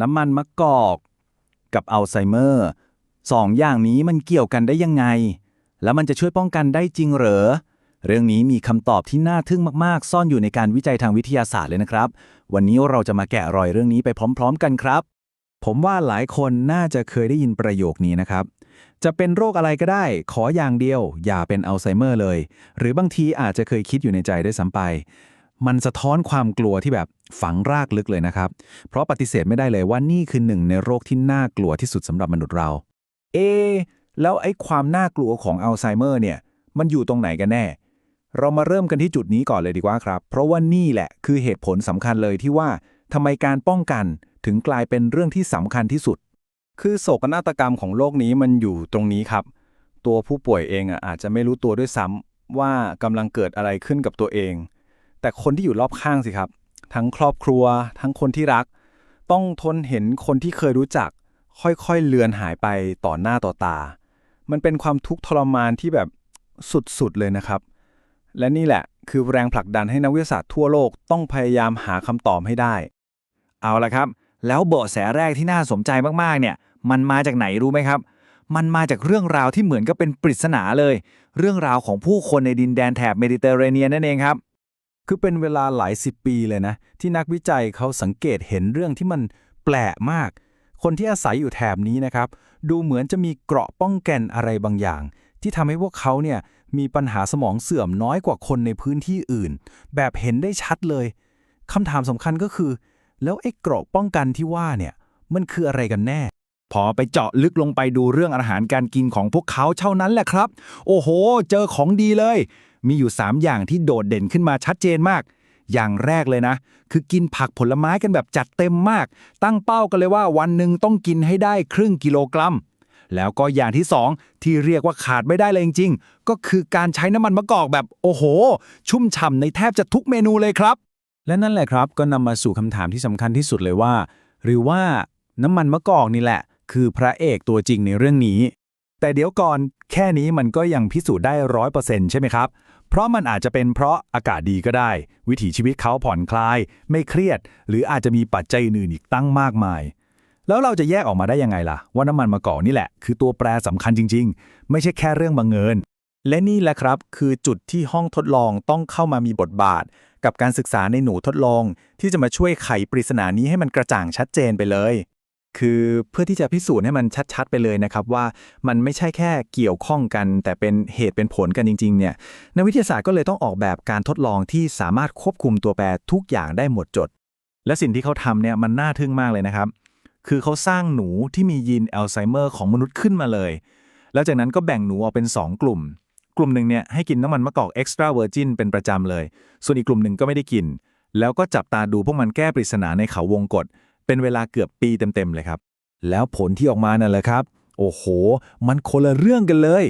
น้ำมันมะกอก กับอัลไซเมอร์สองอย่างนี้มันเกี่ยวกันได้ยังไง แล้วมันจะช่วยป้องกันได้จริงเหรอ เรื่องนี้มีคำตอบที่น่าทึ่งมากๆ ซ่อนอยู่ในการวิจัยทางวิทยาศาสตร์เลยนะครับ วันนี้เราจะมาแกะรอยเรื่องนี้ไปพร้อม ๆ กันครับ ผมว่าหลายคนน่าจะเคยได้ยินประโยคนี้นะครับ จะเป็นโรคอะไรก็ได้ ขออย่างเดียว อย่าเป็นอัลไซเมอร์เลย หรือบางทีอาจจะเคยคิดอยู่ในใจด้วยซ้ำไป มันสะท้อนความกลัวที่แบบฝังรากลึกเลยนะครับ เพราะปฏิเสธไม่ได้เลยว่านี่คือหนึ่งในโรคที่น่ากลัวที่สุดสำหรับมนุษย์เรา เอ แล้วไอ้ความน่ากลัวของอัลไซเมอร์เนี่ย มันอยู่ตรงไหนกันแน่ เรามาเริ่มกันที่จุดนี้ก่อนเลยดีกว่าครับ เพราะว่านี่แหละคือเหตุผลสำคัญเลยที่ว่าทำไมการป้องกันถึงกลายเป็นเรื่องที่สำคัญที่สุด คือโศกนาฏกรรมของโลกนี้มันอยู่ตรงนี้ครับ ตัวผู้ป่วยเองอะอาจจะไม่รู้ตัวด้วยซ้ำว่ากำลังเกิดอะไรขึ้นกับตัวเอง แต่คนที่อยู่รอบข้างสิครับ ทั้งครอบครัว ทั้งคนที่รัก ต้องทนเห็นคนที่เคยรู้จัก ค่อยๆเลือนหายไปต่อหน้าต่อตา มันเป็นความทุกข์ทรมานที่แบบสุดๆเลยนะครับ และนี่แหละคือแรงผลักดันให้นักวิทยาศาสตร์ทั่วโลกต้องพยายามหาคำตอบให้ได้ เอาละครับ แล้วเบาะแสแรกที่น่าสนใจมากๆเนี่ย มันมาจากไหนรู้ไหมครับ มันมาจากเรื่องราวที่เหมือนกับเป็นปริศนาเลย เรื่องราวของผู้คนในดินแดนแถบเมดิเตอร์เรเนียนนั่นเองครับ คือเป็นเวลาหลายสิบปีเลยนะ ที่นักวิจัยเขาสังเกตเห็นเรื่องที่มันแปลกมาก คนที่อาศัยอยู่แถบนี้นะครับ ดูเหมือนจะมีเกราะป้องกันอะไรบางอย่าง ที่ทำให้พวกเขาเนี่ยมีปัญหาสมองเสื่อมน้อยกว่าคนในพื้นที่อื่น แบบเห็นได้ชัดเลยคำถามสำคัญก็คือ แล้วไอ้เกราะป้องกันที่ว่าเนี่ยมันคืออะไรกันแน่ พอไปเจาะลึกลงไปดูเรื่องอาหารการกินของพวกเขาเท่านั้นแหละครับ โอ้โห เจอของดีเลย มีอยู่ 3 อย่างที่โดดเด่นขึ้นมาชัดเจนมาก อย่างแรกเลยนะ คือกินผักผลไม้กันแบบจัดเต็มมาก ตั้งเป้ากันเลยว่าวันหนึ่งต้องกินให้ได้ครึ่งกิโลกรัม แล้วก็อย่างที่ 2 ที่เรียกว่าขาดไม่ได้เลยจริงๆ ก็คือการใช้น้ำมันมะกอกแบบโอ้โห ชุ่มฉ่ำในแทบจะทุกเมนูเลยครับ และนั่นแหละครับก็นำมาสู่คำถามที่สำคัญที่สุดเลยว่า หรือว่าน้ำมันมะกอกนี่แหละ คือพระเอกตัวจริงในเรื่องนี้แต่เดี๋ยวก่อนแค่นี้มันก็ยังพิสูจน์ได้ร้อยเปอร์เซ็นต์ใช่ไหมครับ เพราะมันอาจจะเป็นเพราะอากาศดีก็ได้ วิถีชีวิตเขาผ่อนคลาย ไม่เครียด หรืออาจจะมีปัจจัยอื่นอีกตั้งมากมาย แล้วเราจะแยกออกมาได้ยังไงล่ะ ว่าน้ำมันมะกอกนี่แหละ คือตัวแปรสำคัญจริง ๆ ไม่ใช่แค่เรื่องบังเอิญและนี่แหละครับ คือจุดที่ห้องทดลองต้องเข้ามามีบทบาท กับการศึกษาในหนูทดลอง ที่จะมาช่วยไขปริศนานี้ให้มันกระจ่างชัดเจนไปเลย คือเพื่อที่จะพิสูจน์ให้มันชัดๆ ไปเลยนะครับ ว่ามันไม่ใช่แค่เกี่ยวข้องกัน แต่เป็นเหตุเป็นผลกันจริงๆเนี่ยนักวิทยาศาสตร์ก็เลยต้องออกแบบการทดลองที่สามารถควบคุมตัวแปรทุกอย่างได้หมดจด และสิ่งที่เขาทำเนี่ยมันน่าทึ่งมากเลยนะครับ คือเขาสร้างหนูที่มียีนอัลไซเมอร์ของมนุษย์ขึ้นมาเลย แล้วจากนั้นก็แบ่งหนูออกเป็น 2 กลุ่ม กลุ่มหนึ่งเนี่ยให้กินน้ำมันมะกอกเอ็กซ์ตร้าเวอร์จินเป็นประจำเลย ส่วนอีกกลุ่มหนึ่งก็ไม่ได้กิน แล้วก็จับตาดูพวกมันแก้ปริศนาในเขาวงกฏ เป็นเวลาเกือบปีเต็มๆเลยครับ แล้วผลที่ออกมานั่นแหละครับ โอ้โห มันคนละเรื่องกันเลย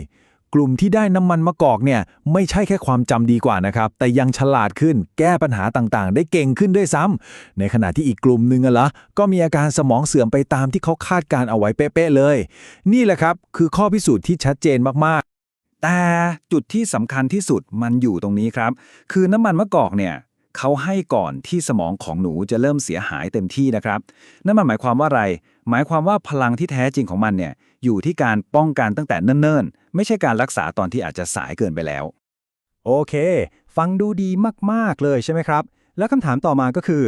กลุ่มที่ได้น้ำมันมะกอกเนี่ยไม่ใช่แค่ความจำดีกว่านะครับ แต่ยังฉลาดขึ้นแก้ปัญหาต่างๆ ได้เก่งขึ้นด้วยซ้ำในขณะที่อีกกลุ่มหนึ่งอะละก็มีอาการสมองเสื่อมไปตามที่เขาคาดการเอาไว้เป๊ะๆเลย นี่แหละครับคือข้อพิสูจน์ที่ชัดเจนมากๆแต่จุดที่สำคัญที่สุดมันอยู่ตรงนี้ครับ คือน้ำมันมะกอกเนี่ย เขาให้ก่อนที่สมองของหนูจะเริ่มเสียหายเต็มที่นะครับ นั่นมันหมายความว่าอะไร หมายความว่าพลังที่แท้จริงของมันเนี่ยอยู่ที่การป้องกันตั้งแต่เนิ่นๆ ไม่ใช่การรักษาตอนที่อาจจะสายเกินไปแล้ว โอเค ฟังดูดีมากๆเลยใช่ไหมครับ แล้วคำถามต่อมาก็คือ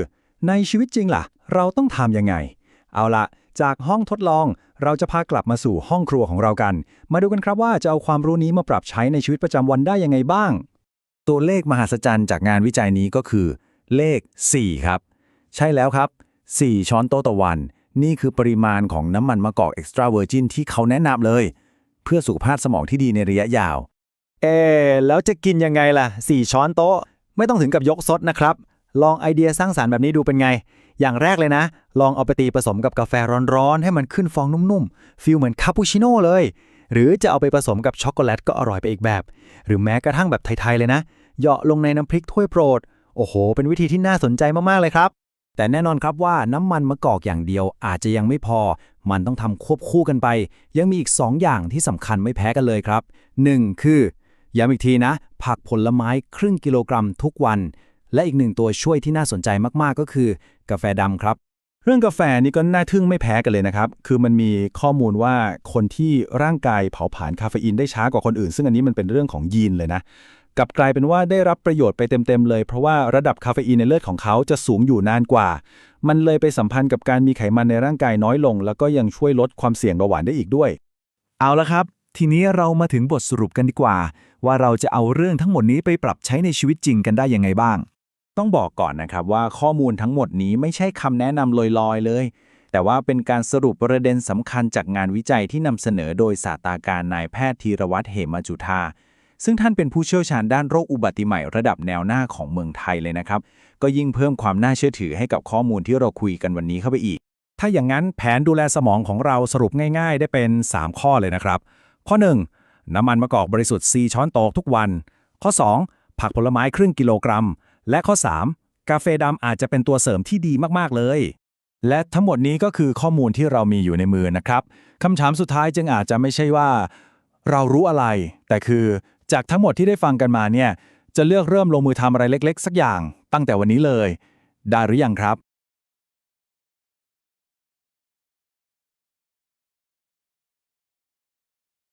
ในชีวิตจริงล่ะ เราต้องทำยังไง เอาละจากห้องทดลองเราจะพากลับมาสู่ห้องครัวของเรากัน มาดูกันครับว่าจะเอาความรู้นี้มาปรับใช้ในชีวิตประจำวันได้ยังไงบ้าง ตัวเลขมหัศจรรย์จากงานวิจัยนี้ก็คือ เลข 4 ครับ ใช่แล้วครับ 4 ช้อนโต๊ะต่อวัน นี่คือปริมาณของน้ำมันมะกอกเอ็กซ์ตร้าเวอร์จินที่เขาแนะนำเลย เพื่อสุขภาพสมองที่ดีในระยะยาว เอแล้วจะกินยังไงล่ะ 4 ช้อนโต๊ะ ไม่ต้องถึงกับยกซดนะครับ ลองไอเดียสร้างสารรค์แบบนี้ดูเป็นไง อย่างแรกเลยนะ ลองเอาไปตีผสมกับกาแฟร้อนๆให้มันขึ้นฟองนุ่มๆฟีลเหมือนคาปูชิโน่เลย หรือจะเอาไปผสมกับช็อกโกแลตก็อร่อยไปอีกแบบ หรือแม้กระทั่งแบบไทย ๆ เลยนะ เหยาะลงในน้ำพริกถ้วยโปรด โอ้โห เป็นวิธีที่น่าสนใจมาก ๆ เลยครับ แต่แน่นอนครับว่าน้ำมันมะกอกอย่างเดียวอาจจะยังไม่พอ มันต้องทำควบคู่กันไป ยังมีอีก 2 อย่างที่สำคัญไม่แพ้กันเลยครับ 1. คือย้ำอีกทีนะ ผักผลไม้ครึ่งกิโลกรัมทุกวัน และอีกหนึ่งตัวช่วยที่น่าสนใจมากๆก็คือ กาแฟดำครับ เรื่องกาแฟนี่ก็น่าทึ่งไม่แพ้กันเลยนะครับ คือมันมีข้อมูลว่าคนที่ร่างกายเผาผลาญคาเฟอีนได้ช้ากว่าคนอื่น ซึ่งอันนี้มันเป็นเรื่องของยีนเลยนะ กลับกลายเป็นว่าได้รับประโยชน์ไปเต็มๆเลย เพราะว่าระดับคาเฟอีนในเลือดของเขาจะสูงอยู่นานกว่า มันเลยไปสัมพันธ์กับการมีไขมันในร่างกายน้อยลง แล้วก็ยังช่วยลดความเสี่ยงเบาหวานได้อีกด้วย เอาละครับ ทีนี้เรามาถึงบทสรุปกันดีกว่า ว่าเราจะเอาเรื่องทั้งหมดนี้ไปปรับใช้ในชีวิตจริงกันได้ยังไงบ้าง ต้องบอกก่อนนะครับว่าข้อมูลทั้งหมดนี้ไม่ใช่คำแนะนำลอยๆเลย แต่ว่าเป็นการสรุปประเด็นสำคัญจากงานวิจัยที่นำเสนอโดยศาสตราการนายแพทย์ธีรวัตรเหมจุธาซึ่งท่านเป็นผู้เชี่ยวชาญด้านโรคอุบัติใหม่ระดับแนวหน้าของเมืองไทยเลยนะครับ ก็ยิ่งเพิ่มความน่าเชื่อถือให้กับข้อมูลที่เราคุยกันวันนี้เข้าไปอีก ถ้าอย่างนั้นแผนดูแลสมองของเราสรุปง่าย ๆ ได้เป็น 3 ข้อเลยนะครับ ข้อ 1. น้ำมันมะกอกบริสุทธิ์ 4 ช้อนโต๊ะทุกวัน ข้อ 2. ผักผลไม้ครึ่งกิโลกรัม และข้อ 3. กาแฟดำอาจจะเป็นตัวเสริมที่ดีมากๆเลย และทั้งหมดนี้ก็คือข้อมูลที่เรามีอยู่ในมือนะครับคำถามสุดท้ายจึงอาจจะไม่ใช่ว่า เรารู้อะไร แต่คือจากทั้งหมดที่ได้ฟังกันมาเนี่ยจะเลือกเริ่มลงมือทำอะไรเล็ก ๆ สักอย่างตั้งแต่วันนี้เลย ได้หรือยังครับ